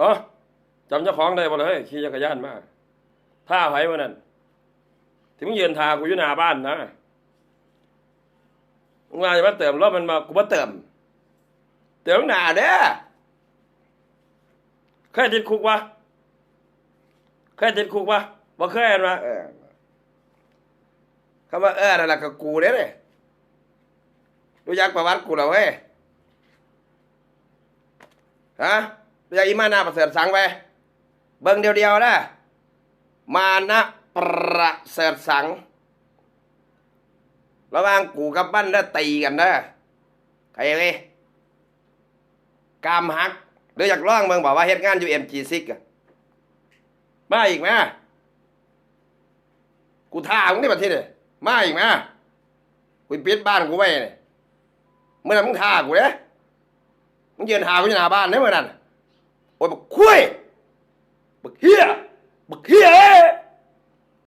ฮะจำเจ้าของได้บ่เลยขี่จักรยานมาท่าไผวันนั้นถึงยืนทากูอยู่หน้าบ้านนะมึงว่าจะมาเติมรถมันมากูมาเติม เติมหน้าเด้อเคยติดคุกวะเคยติดคุกวะบ่เคยเห็นวะเออคำว่าเออนั่นแหละก็กูเด้เนี่ยรู้จักประวัติกูแล้วเว้ยฮะ รู้จักอีมานาประเสริฐสังไปเบิ่งเดียวๆนะมานะประเสริฐสัง ระหว่างกูกับบ้านได้ตีกันนะใครเว้ยกามหักหรืออยากร้องเมืองบอกว่าเฮ็ดงานอยู่เอ็มจีซิกอะมาอีกไหมกูท่ามึงนี่ประเทศเลยมาอีกไหมกูปิดบ้านกูไว้เนี่ยเมื่อนั้นมึงท่ากูเนี่ยมึงยืนหากูอยู่หน้าบ้านเนี่ยเมื่อนั้น โอ้ยบักคุยบักเฮียบักเฮีย